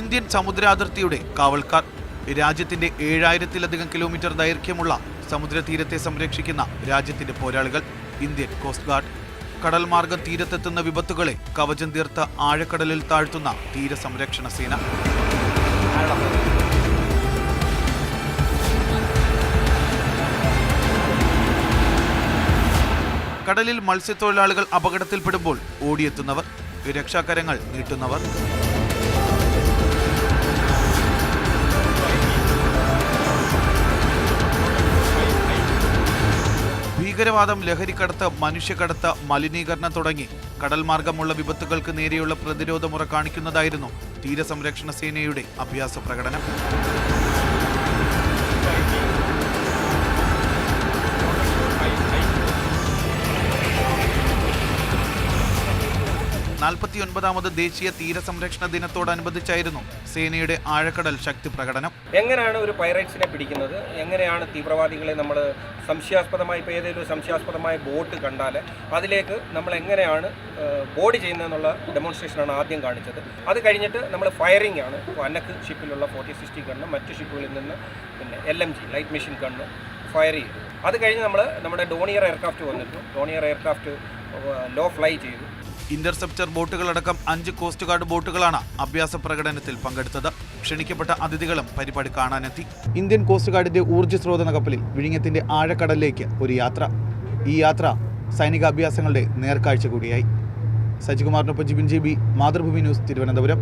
Indian സമുദ്രാതിർത്തിയുടെ കാവൽക്കാർ. രാജ്യത്തിന്റെ ഏഴായിരത്തിലധികം kilometre ദൈർഘ്യമുള്ള സമുദ്രതീരത്തെ സംരക്ഷിക്കുന്ന രാജ്യത്തിന്റെ പോരാളികൾ ഇന്ത്യൻ കോസ്റ്റ് ഗാർഡ്. കടൽ മാർഗം തീരത്തെത്തുന്ന വിപത്തുകളെ കവചം തീർത്ത ആഴക്കടലിൽ താഴ്ത്തുന്ന തീരസംരക്ഷണ സേന. കടലിൽ മത്സ്യത്തൊഴിലാളികൾ അപകടത്തിൽപ്പെടുമ്പോൾ ഓടിയെത്തുന്നവർ രക്ഷാകരങ്ങൾ നീട്ടുന്നവർ. ഭീകരവാദം ലഹരിക്കടത്ത് മനുഷ്യക്കടത്ത് മലിനീകരണം തുടങ്ങി. കടൽ മാർഗമുള്ള വിപത്തുകൾക്ക് നേരെയുള്ള പ്രതിരോധമുറ കാണിക്കുന്നതായിരുന്നു തീരസംരക്ഷണ സേനയുടെ അഭ്യാസ പ്രകടനം. നാൽപ്പത്തിയൊൻപതാമത് ദേശീയ തീരസംരക്ഷണ ദിനത്തോടനുബന്ധിച്ചായിരുന്നു സേനയുടെ ആഴക്കടൽ ശക്തി പ്രകടനം. എങ്ങനെയാണ് ഒരു പൈറേറ്റ്സിനെ പിടിക്കുന്നത്? എങ്ങനെയാണ് തീവ്രവാദികളെ നമ്മൾ സംശയാസ്പദമായി ഇപ്പോൾ ഏതെങ്കിലും സംശയാസ്പദമായ ബോട്ട് കണ്ടാൽ അതിലേക്ക് നമ്മൾ എങ്ങനെയാണ് ബോഡി ചെയ്യുന്നതെന്നുള്ള ഡെമോൺസ്ട്രേഷനാണ് ആദ്യം കാണിച്ചത്. അത് കഴിഞ്ഞിട്ട് നമ്മൾ ഫയറിംഗ് ആണ്. അന്നക്ക് ഷിപ്പിലുള്ള ഫോർട്ടി സിക്സ്റ്റി ഗണ്ണ് മറ്റ് ഷിപ്പുകളിൽ നിന്ന് പിന്നെ L M G light machine gun fire ചെയ്തു. അത് കഴിഞ്ഞ് നമ്മൾ നമ്മുടെ ഡോണിയർ എയർക്രാഫ്റ്റ് വന്നിട്ടു. ഡോണിയർ എയർക്രാഫ്റ്റ് ലോ ഫ്ലൈ ചെയ്തു. ഇന്റർസെപ്റ്റർ ബോട്ടുകളടക്കം അഞ്ച് കോസ്റ്റ് ഗാർഡ് ബോട്ടുകളാണ് അഭ്യാസ പ്രകടനത്തിൽ പങ്കെടുത്തത്. ക്ഷണിക്കപ്പെട്ട അതിഥികളും പരിപാടി കാണാനെത്തി. ഇന്ത്യൻ കോസ്റ്റ് ഗാർഡിന്റെ ഊർജസ്രോതന കപ്പലിൽ വിഴിഞ്ഞത്തിന്റെ ആഴക്കടലിലേക്ക് ഒരു യാത്ര. ഈ യാത്ര സൈനിക അഭ്യാസങ്ങളുടെ നേർക്കാഴ്ച കൂടിയായി. സജികുമാറിനൊപ്പം Jibin G B Mathrubhumi news Thiruvananthapuram.